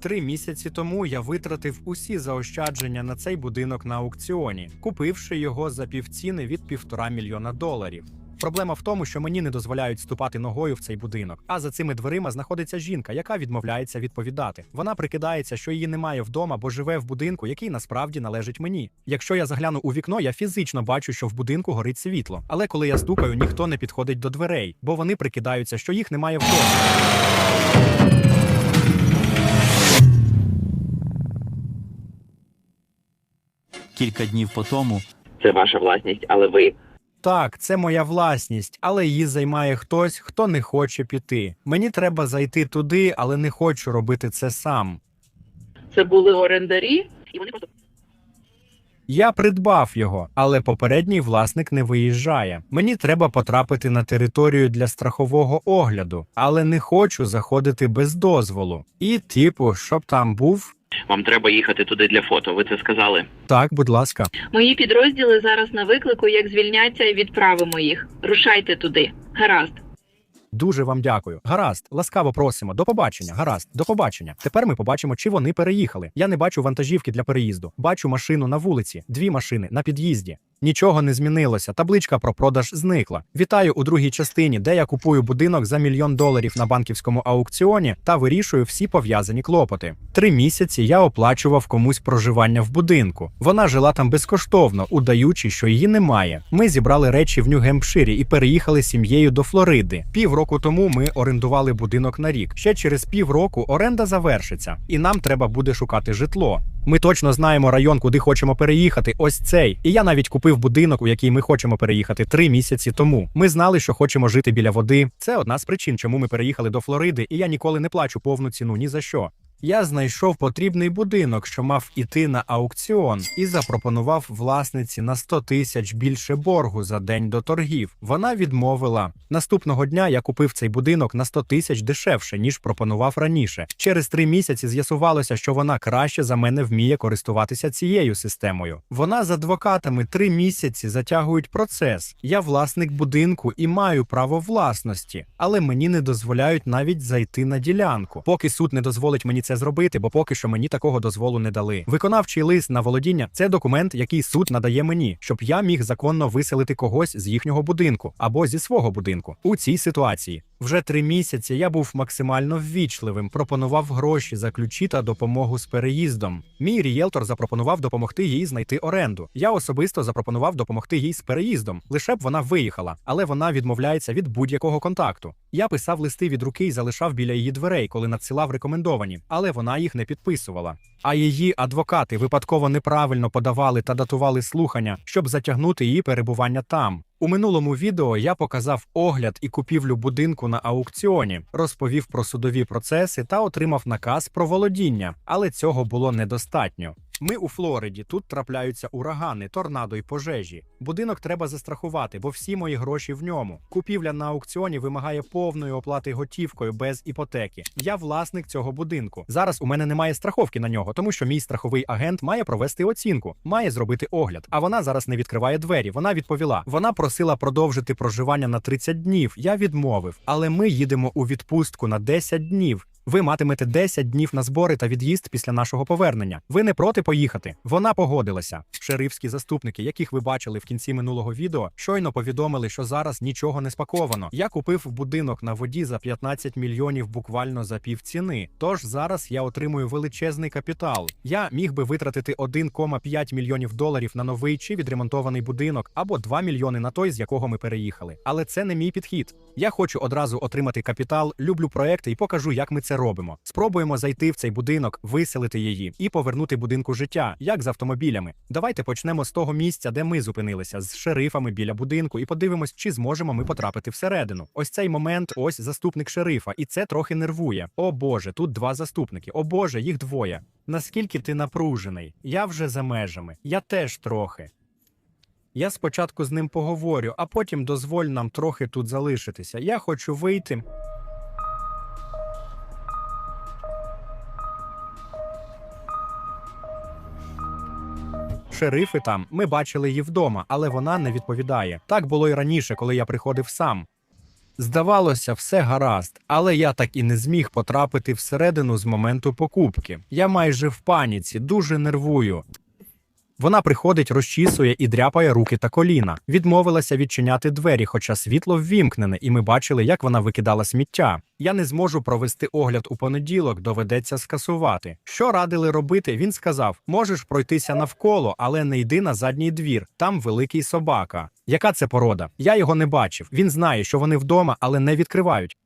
Три місяці тому я витратив усі заощадження на цей будинок на аукціоні, купивши його за півціни від півтора мільйона доларів. Проблема в тому, що мені не дозволяють ступати ногою в цей будинок. А за цими дверима знаходиться жінка, яка відмовляється відповідати. Вона прикидається, що її немає вдома, бо живе в будинку, який насправді належить мені. Якщо я загляну у вікно, я фізично бачу, що в будинку горить світло. Але коли я стукаю, ніхто не підходить до дверей, бо вони прикидаються, що їх немає вдома. Кілька днів по тому Це ваша власність, але ви Так, це моя власність, але її займає хтось, хто не хоче піти. Мені треба зайти туди, але не хочу робити це сам. це були орендарі, і вони просто Я придбав його, але попередній власник не виїжджає. Мені треба потрапити на територію для страхового огляду, але не хочу заходити без дозволу. І, типу, щоб там був. Вам треба їхати туди для фото. Ви це сказали. Так, будь ласка. Мої підрозділи зараз на виклику, як звільняться, і відправимо їх. Рушайте туди. Гаразд. Дуже вам дякую. Гаразд, ласкаво просимо. До побачення. Гаразд, до побачення. Тепер ми побачимо, чи вони переїхали. Я не бачу вантажівки для переїзду. Бачу машину на вулиці, дві машини на під'їзді. Нічого не змінилося. Табличка про продаж зникла. Вітаю у другій частині, де я купую будинок за мільйон доларів на банківському аукціоні та вирішую всі пов'язані клопоти. Три місяці я оплачував комусь проживання в будинку. Вона жила там безкоштовно, удаючи, що її немає. Ми зібрали речі в Нью-Гемпширі і переїхали сім'єю до Флориди. Півроку тому ми орендували будинок на рік. Ще через півроку оренда завершиться, і нам треба буде шукати житло. Ми точно знаємо район, куди хочемо переїхати. Ось цей. І я навіть купив будинок, у який ми хочемо переїхати три місяці тому. Ми знали, що хочемо жити біля води. Це одна з причин, чому ми переїхали до Флориди, і я ніколи не плачу повну ціну ні за що. Я знайшов потрібний будинок, що мав іти на аукціон, і запропонував власниці на 100 тисяч більше боргу за день до торгів. Вона відмовила. Наступного дня я купив цей будинок на 100 тисяч дешевше, ніж пропонував раніше. Через три місяці з'ясувалося, що вона краще за мене вміє користуватися цією системою. Вона з адвокатами три місяці затягують процес. Я власник будинку і маю право власності, але мені не дозволяють навіть зайти на ділянку, поки суд не дозволить мені це зробити, бо поки що мені такого дозволу не дали. Виконавчий лист на володіння це документ, який суд надає мені, щоб я міг законно виселити когось з їхнього будинку або зі свого будинку у цій ситуації. Вже три місяці я був максимально ввічливим, пропонував гроші за ключі та допомогу з переїздом. Мій рієлтор запропонував допомогти їй знайти оренду. Я особисто запропонував допомогти їй з переїздом, лише б вона виїхала, але вона відмовляється від будь-якого контакту. Я писав листи від руки і залишав біля її дверей, коли надсилав рекомендовані, але вона їх не підписувала. А її адвокати випадково неправильно подавали та датували слухання, щоб затягнути її перебування там. У минулому відео я показав огляд і купівлю будинку на аукціоні, розповів про судові процеси та отримав наказ про володіння, але цього було недостатньо. Ми у Флориді, тут трапляються урагани, торнадо й пожежі. Будинок треба застрахувати, бо всі мої гроші в ньому. Купівля на аукціоні вимагає повної оплати готівкою без іпотеки. Я власник цього будинку. Зараз у мене немає страховки на нього, тому що мій страховий агент має провести оцінку, має зробити огляд. А вона зараз не відкриває двері. Вона відповіла. Вона просила продовжити проживання на 30 днів. Я відмовив, але ми їдемо у відпустку на 10 днів. Ви матимете 10 днів на збори та від'їзд після нашого повернення. Ви не проти поїхати? Вона погодилася. Шерифські заступники, яких ви бачили в кінці минулого відео, щойно повідомили, що зараз нічого не спаковано. Я купив будинок на воді за 15 мільйонів буквально за півціни. Тож зараз я отримую величезний капітал. Я міг би витратити 1,5 мільйонів доларів на новий чи відремонтований будинок або 2 мільйони на той, з якого ми переїхали. Але це не мій підхід. Я хочу одразу отримати капітал, люблю проекти і покажу, як ми це робимо. Спробуємо зайти в цей будинок, виселити її і повернути будинку життя, як з автомобілями. Давайте почнемо з того місця, де ми зупинилися, з шерифами біля будинку, і подивимось, чи зможемо ми потрапити всередину. Ось цей момент, ось заступник шерифа, і це трохи нервує. О Боже, тут два заступники. О Боже, їх двоє. Наскільки ти напружений? Я вже за межами. Я теж трохи. Я спочатку з ним поговорю, а потім дозволь нам трохи тут залишитися. Я хочу вийти. Шерифи там, ми бачили її вдома, але вона не відповідає. Так було й раніше, коли я приходив сам. Здавалося, все гаразд, але я так і не зміг потрапити всередину з моменту покупки. Я майже в паніці, дуже нервую. Вона приходить, розчісує і дряпає руки та коліна. Відмовилася відчиняти двері, хоча світло ввімкнене, і ми бачили, як вона викидала сміття. Я не зможу провести огляд у понеділок, доведеться скасувати. Що радили робити? Він сказав: можеш пройтися навколо, але не йди на задній двір. Там великий собака. Яка це порода? Я його не бачив. Він знає, що вони вдома, але не відкривають.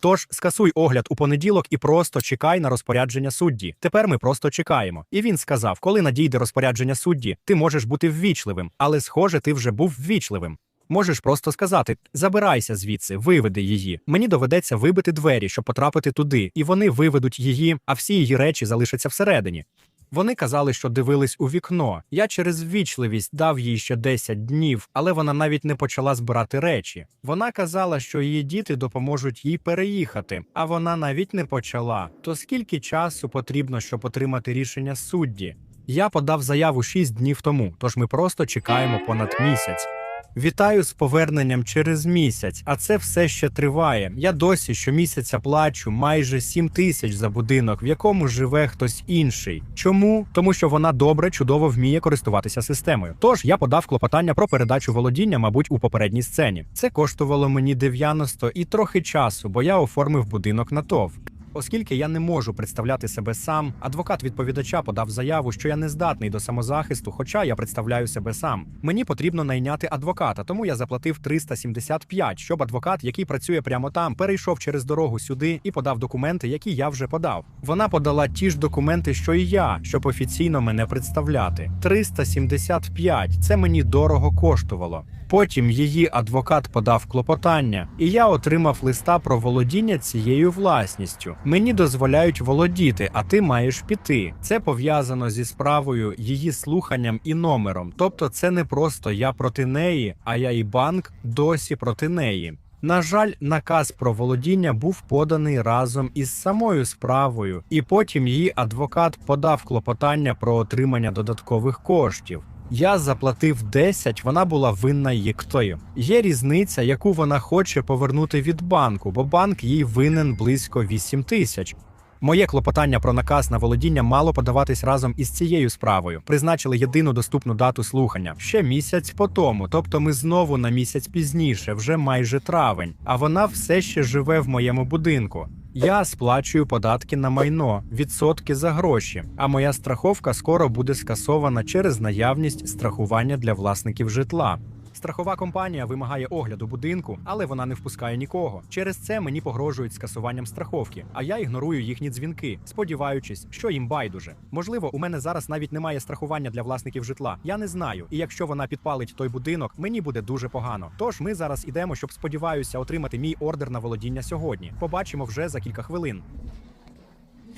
Тож скасуй огляд у понеділок і просто чекай на розпорядження судді. Тепер ми просто чекаємо. І він сказав: коли надійде розпорядження судді, ти можеш бути ввічливим, але схоже, ти вже був ввічливим. Можеш просто сказати: забирайся звідси, виведи її. Мені доведеться вибити двері, щоб потрапити туди, і вони виведуть її, а всі її речі залишаться всередині. Вони казали, що дивились у вікно. Я через ввічливість дав їй ще 10 днів, але вона навіть не почала збирати речі. Вона казала, що її діти допоможуть їй переїхати, а вона навіть не почала. То скільки часу потрібно, щоб отримати рішення судді? Я подав заяву 6 днів тому, тож ми просто чекаємо понад місяць. Вітаю з поверненням через місяць, а це все ще триває. Я досі щомісяця плачу майже 7 тисяч за будинок, в якому живе хтось інший. Чому? Тому що вона добре, чудово вміє користуватися системою. Тож я подав клопотання про передачу володіння, мабуть, у попередній сцені. Це коштувало мені 90 і трохи часу, бо я оформив будинок на ТОВ. Оскільки я не можу представляти себе сам, адвокат відповідача подав заяву, що я не здатний до самозахисту, хоча я представляю себе сам. Мені потрібно найняти адвоката, тому я заплатив 375, щоб адвокат, який працює прямо там, перейшов через дорогу сюди і подав документи, які я вже подав. Вона подала ті ж документи, що і я, щоб офіційно мене представляти. 375 – це мені дорого коштувало. Потім її адвокат подав клопотання, і я отримав листа про володіння цією власністю. Мені дозволяють володіти, а ти маєш піти. Це пов'язано зі справою, її слуханням і номером. Тобто, це не просто я проти неї, а я і банк досі проти неї. На жаль, наказ про володіння був поданий разом із самою справою, і потім її адвокат подав клопотання про отримання додаткових коштів. Я заплатив 10, вона була винна їктою. Є різниця, яку вона хоче повернути від банку, бо банк їй винен близько 8 тисяч. Моє клопотання про наказ на володіння мало подаватись разом із цією справою. Призначили єдину доступну дату слухання ще місяць по тому. Тобто ми знову на місяць пізніше, вже майже травень. А вона все ще живе в моєму будинку. Я сплачую податки на майно, відсотки за гроші. А моя страховка скоро буде скасована через наявність страхування для власників житла. Страхова компанія вимагає огляду будинку, але вона не впускає нікого. Через це мені погрожують скасуванням страховки, а я ігнорую їхні дзвінки, сподіваючись, що їм байдуже. Можливо, у мене зараз навіть немає страхування для власників житла. Я не знаю. І якщо вона підпалить той будинок, мені буде дуже погано. Тож ми зараз ідемо, щоб сподіваюся отримати мій ордер на володіння сьогодні. Побачимо вже за кілька хвилин.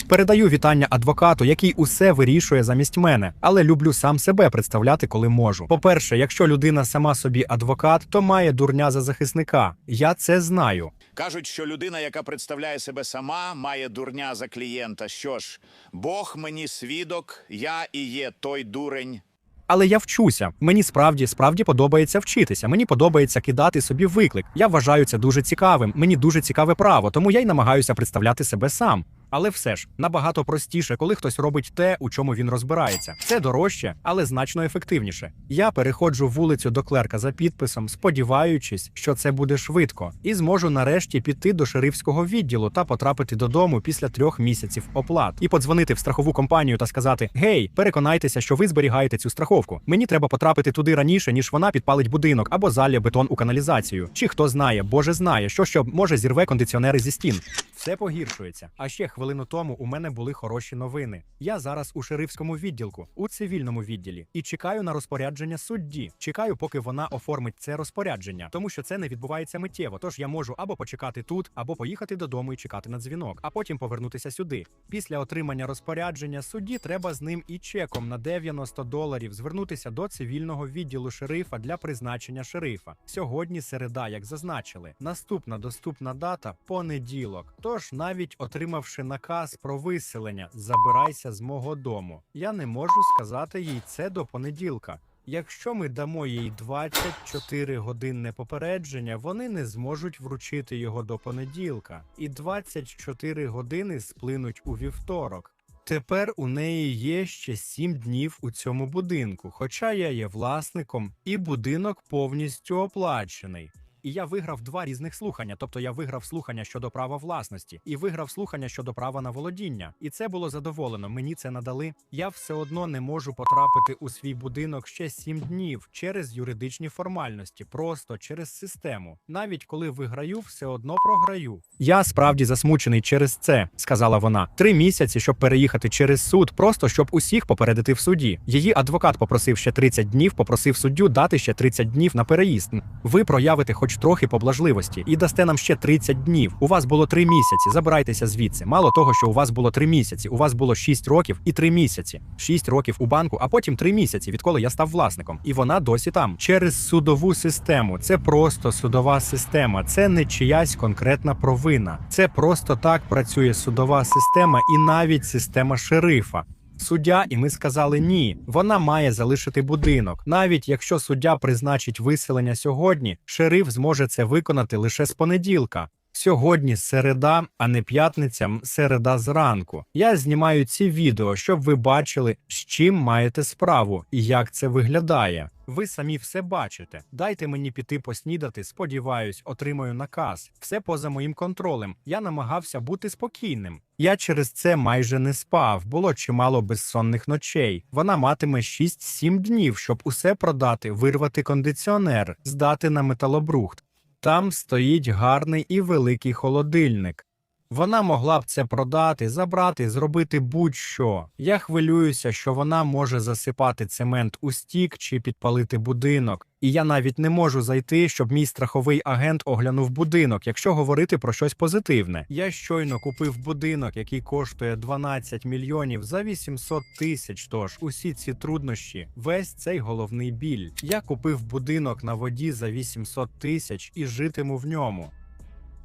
Передаю вітання адвокату, який усе вирішує замість мене, але люблю сам себе представляти, коли можу. По-перше, якщо людина сама собі адвокат, то має дурня за захисника. Я це знаю. Кажуть, що людина, яка представляє себе сама, має дурня за клієнта. Що ж, Бог мені свідок, я і є той дурень. Але я вчуся. Мені справді справді подобається вчитися. Мені подобається кидати собі виклик. Я вважаю це дуже цікавим. Мені дуже цікаве право, тому я й намагаюся представляти себе сам. Але все ж набагато простіше, коли хтось робить те, у чому він розбирається. Це дорожче, але значно ефективніше. Я переходжу вулицю до клерка за підписом, сподіваючись, що це буде швидко, і зможу нарешті піти до шерифського відділу та потрапити додому після трьох місяців оплат і подзвонити в страхову компанію та сказати: Гей, переконайтеся, що ви зберігаєте цю страховку. Мені треба потрапити туди раніше, ніж вона підпалить будинок або залє бетон у каналізацію. Чи хто знає, Боже знає, що що може зірве кондиціонери зі стін. Все погіршується. А ще хвилину тому у мене були хороші новини. Я зараз у шерифському відділку, у цивільному відділі, і чекаю на розпорядження судді. Чекаю, поки вона оформить це розпорядження, тому що це не відбувається миттєво. Тож я можу або почекати тут, або поїхати додому і чекати на дзвінок, а потім повернутися сюди. Після отримання розпорядження судді треба з ним і чеком на 90 доларів звернутися до цивільного відділу шерифа для призначення шерифа. Сьогодні середа, як зазначили. Наступна доступна дата понеділок. Тож, навіть отримавши наказ про виселення, забирайся з мого дому. Я не можу сказати їй це до понеділка. Якщо ми дамо їй 24 годинне попередження, вони не зможуть вручити його до понеділка, і 24 години сплинуть у вівторок. Тепер у неї є ще 7 днів у цьому будинку, хоча я є власником, і будинок повністю оплачений. І я виграв два різних слухання. Тобто я виграв слухання щодо права власності і виграв слухання щодо права на володіння. І це було задоволено. Мені це надали. Я все одно не можу потрапити у свій будинок ще сім днів через юридичні формальності, просто через систему. Навіть коли виграю, все одно програю. Я справді засмучений через це, сказала вона. Три місяці, щоб переїхати через суд, просто щоб усіх попередити в суді. Її адвокат попросив ще 30 днів, попросив суддю дати ще 30 днів на переїзд. Ви проявите хоч трохи поблажливості і дасте нам ще 30 днів. У вас було 3 місяці. Забирайтеся звідси. Мало того, що у вас було 3 місяці. У вас було 6 років і 3 місяці. 6 років у банку, а потім 3 місяці, відколи я став власником. І вона досі там через судову систему. Це просто судова система. Це не чиясь конкретна провина. Це просто так працює судова система і навіть система шерифа. Суддя, і ми сказали ні. Вона має залишити будинок. Навіть якщо суддя призначить виселення сьогодні, шериф зможе це виконати лише з понеділка. Сьогодні середа, а не п'ятниця, середа зранку. Я знімаю ці відео, щоб ви бачили, з чим маєте справу і як це виглядає. Ви самі все бачите. Дайте мені піти поснідати. Сподіваюсь, отримаю наказ. Все поза моїм контролем. Я намагався бути спокійним. Я через це майже не спав. Було чимало безсонних ночей. Вона матиме 6-7 днів, щоб усе продати, вирвати кондиціонер, здати на металобрухт. Там стоїть гарний і великий холодильник. Вона могла б це продати, забрати, зробити будь-що. Я хвилююся, що вона може засипати цемент у стік чи підпалити будинок. І я навіть не можу зайти, щоб мій страховий агент оглянув будинок, якщо говорити про щось позитивне. Я щойно купив будинок, який коштує 12 мільйонів за 800 тисяч. Тож усі ці труднощі, весь цей головний біль. Я купив будинок на воді за 800 тисяч і житиму в ньому.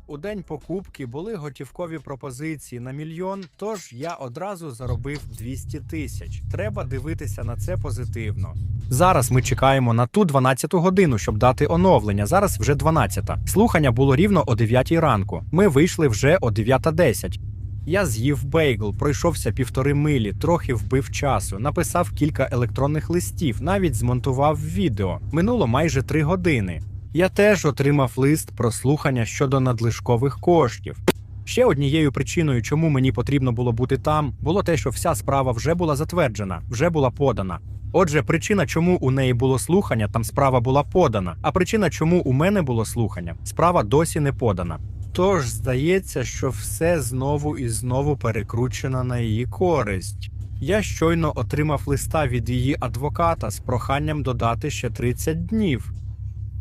У день покупки були готівкові пропозиції на мільйон, тож я одразу заробив 200 тисяч. Треба дивитися на це позитивно. Зараз ми чекаємо на ту 12 годину, щоб дати оновлення. Зараз вже 12. Слухання було рівно о 9 ранку. Ми вийшли вже о 9.10. Я з'їв бейгл, пройшовся півтори милі, трохи вбив часу, написав кілька електронних листів, навіть змонтував відео. Минуло майже три години. Я теж отримав лист про слухання щодо надлишкових коштів. Ще однією причиною, чому мені потрібно було бути там, було те, що вся справа вже була затверджена, вже була подана. Отже, причина, чому у неї було слухання, там справа була подана. А причина, чому у мене було слухання, справа досі не подана. Тож здається, що все знову і знову перекручено на її користь. Я щойно отримав листа від її адвоката з проханням додати ще 30 днів.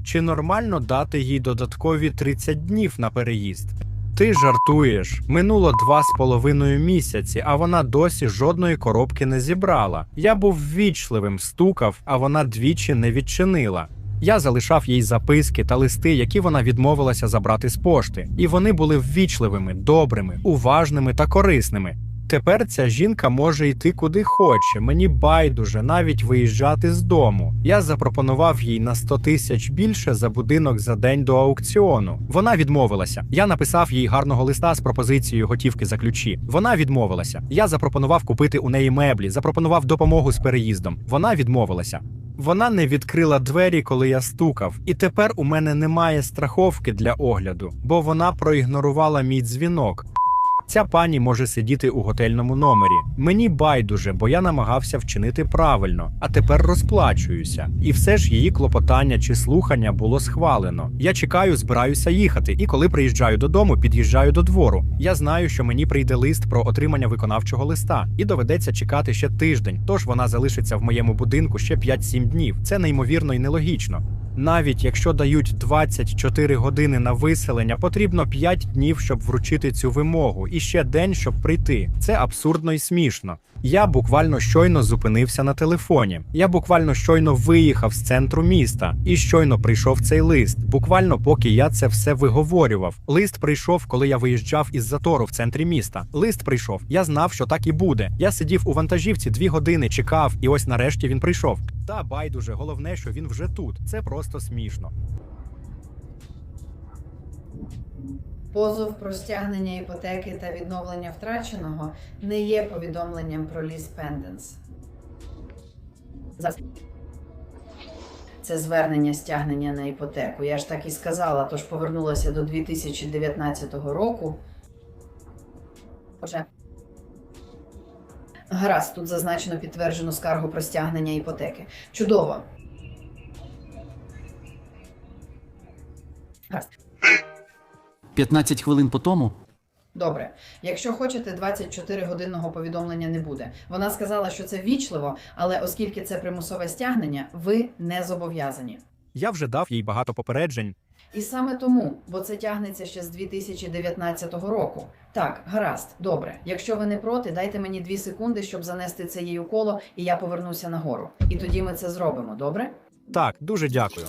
Чи нормально дати їй додаткові 30 днів на переїзд? Ти жартуєш. Минуло два з половиною місяці, а вона досі жодної коробки не зібрала. Я був ввічливим, стукав, а вона двічі не відчинила. Я залишав їй записки та листи, які вона відмовилася забрати з пошти, і вони були ввічливими, добрими, уважними та корисними. Тепер ця жінка може йти куди хоче. Мені байдуже навіть виїжджати з дому. Я запропонував їй на 100 тисяч більше за будинок за день до аукціону. Вона відмовилася. Я написав їй гарного листа з пропозицією готівки за ключі. Вона відмовилася. Я запропонував купити у неї меблі, запропонував допомогу з переїздом. Вона відмовилася. Вона не відкрила двері, коли я стукав, і тепер у мене немає страховки для огляду, бо вона проігнорувала мій дзвінок. Ця пані може сидіти у готельному номері. Мені байдуже, бо я намагався вчинити правильно, а тепер розплачуюся. І все ж її клопотання чи слухання було схвалено. Я чекаю, збираюся їхати, і коли приїжджаю додому, під'їжджаю до двору. Я знаю, що мені прийде лист про отримання виконавчого листа, і доведеться чекати ще тиждень. Тож вона залишиться в моєму будинку ще 5-7 днів. Це неймовірно і нелогічно. Навіть якщо дають 24 години на виселення, потрібно 5 днів, щоб вручити цю вимогу, іще день, щоб прийти. Це абсурдно і смішно. Я буквально щойно зупинився на телефоні. Я буквально щойно виїхав з центру міста і щойно прийшов цей лист. Буквально поки я це все виговорював. Лист прийшов, коли я виїжджав із затору в центрі міста. Лист прийшов. Я знав, що так і буде. Я сидів у вантажівці дві години, чекав, і ось нарешті він прийшов. Та байдуже, головне, що він вже тут. Це просто смішно. Позов про стягнення іпотеки та відновлення втраченого не є повідомленням про ліс пенденс. Це звернення стягнення на іпотеку. Я ж так і сказала, тож повернулася до 2019 року. Отже. Гаразд, тут зазначено підтверджену скаргу про стягнення іпотеки. Чудово. Гаразд. 15 хвилин по тому Добре, якщо хочете, 24 годинного повідомлення не буде. Вона сказала, що це вічливо, але оскільки це примусове стягнення, ви не зобов'язані. Я вже дав їй багато попереджень. І саме тому, бо це тягнеться ще з 2019 року. Так, гаразд, добре. Якщо ви не проти, дайте мені дві секунди, щоб занести це їй у коло, і я повернуся нагору. І тоді ми це зробимо, добре? Так, дуже дякую.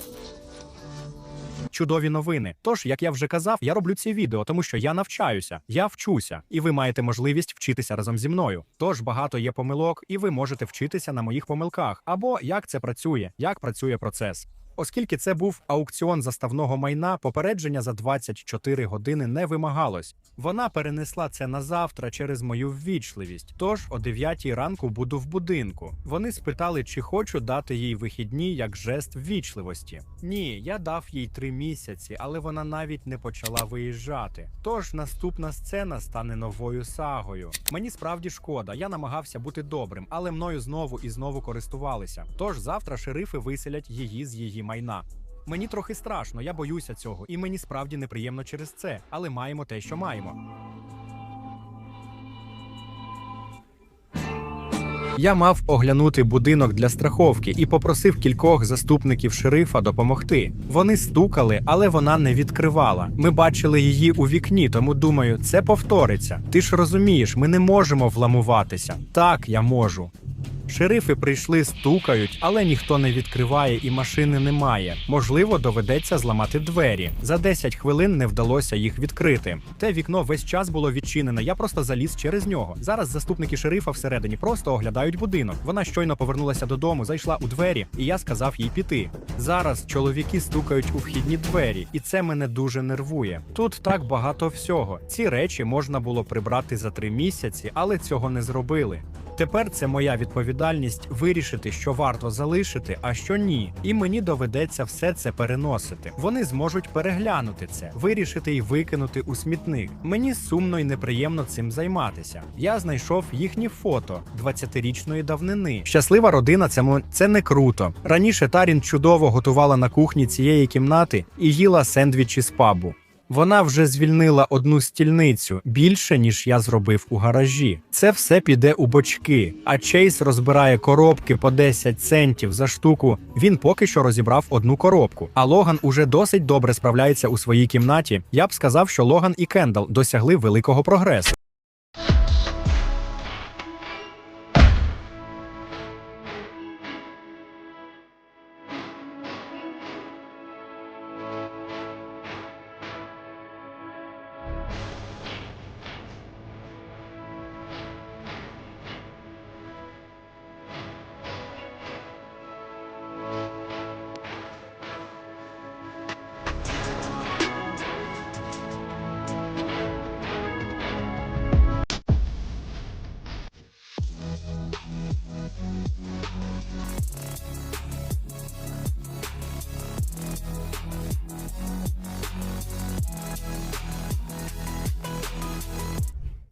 Чудові новини. Тож, як я вже казав, я роблю ці відео, тому що я навчаюся, я вчуся, і ви маєте можливість вчитися разом зі мною. Тож багато є помилок, і ви можете вчитися на моїх помилках, або як це працює, як працює процес. Оскільки це був аукціон заставного майна, попередження за 24 години не вимагалось. Вона перенесла це на завтра через мою ввічливість. Тож о 9 ранку буду в будинку. Вони спитали, чи хочу дати їй вихідні як жест ввічливості. Ні, я дав їй три місяці, але вона навіть не почала виїжджати. Тож наступна сцена стане новою сагою. Мені справді шкода. Я намагався бути добрим, але мною знову і знову користувалися. Тож завтра шерифи виселять її з її майна. Мені трохи страшно, я боюся цього, і мені справді неприємно через це, але маємо те, що маємо. Я мав оглянути будинок для страховки і попросив кількох заступників шерифа допомогти. Вони стукали, але вона не відкривала. Ми бачили її у вікні, тому думаю, це повториться. Ти ж розумієш, ми не можемо вламуватися. Так, я можу. Шерифи прийшли, стукають, але ніхто не відкриває і машини немає. Можливо, доведеться зламати двері. За 10 хвилин не вдалося їх відкрити. Те вікно весь час було відчинене. Я просто заліз через нього. Зараз заступники шерифа всередині просто оглядають будинок. Вона щойно повернулася додому, зайшла у двері, і я сказав їй піти. Зараз чоловіки стукають у вхідні двері, і це мене дуже нервує. Тут так багато всього. Ці речі можна було прибрати за три місяці, але цього не зробили. Тепер це моя відповідальність вирішити, що варто залишити, а що ні. І мені доведеться все це переносити. Вони зможуть переглянути це, вирішити і викинути у смітник. Мені сумно і неприємно цим займатися. Я знайшов їхні фото 20-річної давнини. Щаслива родина це, це не круто. Раніше Тарін чудово готувала на кухні цієї кімнати і їла сендвічі з пабу. Вона вже звільнила одну стільницю більше, ніж я зробив у гаражі. Це все піде у бочки. А Чейз розбирає коробки по 10 центів за штуку. Він поки що розібрав одну коробку. А Логан уже досить добре справляється у своїй кімнаті. Я б сказав, що Логан і Кендал досягли великого прогресу.